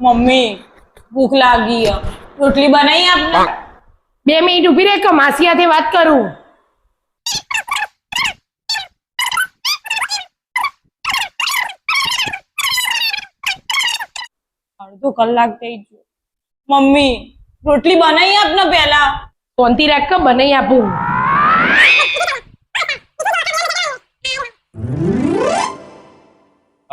Mummy ભૂખ લાગી હે. રોટલી બનાવી આપને બે મિનિટ ઊભી રહે કે માસી હાથે વાત કરું અડધો કલાક થઈ ગયો મમ્મી રોટલી બનાવી આપને પહેલા શાંતિ રાખ કે બનાવી આપું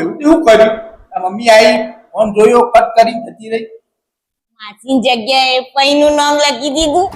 એવું તેવું કર્યું. મમ્મી આવી ફોન જોયો કટ કરી જતી રહી. માસી જગ્યાએ પૈનું નામ લખી દીધું.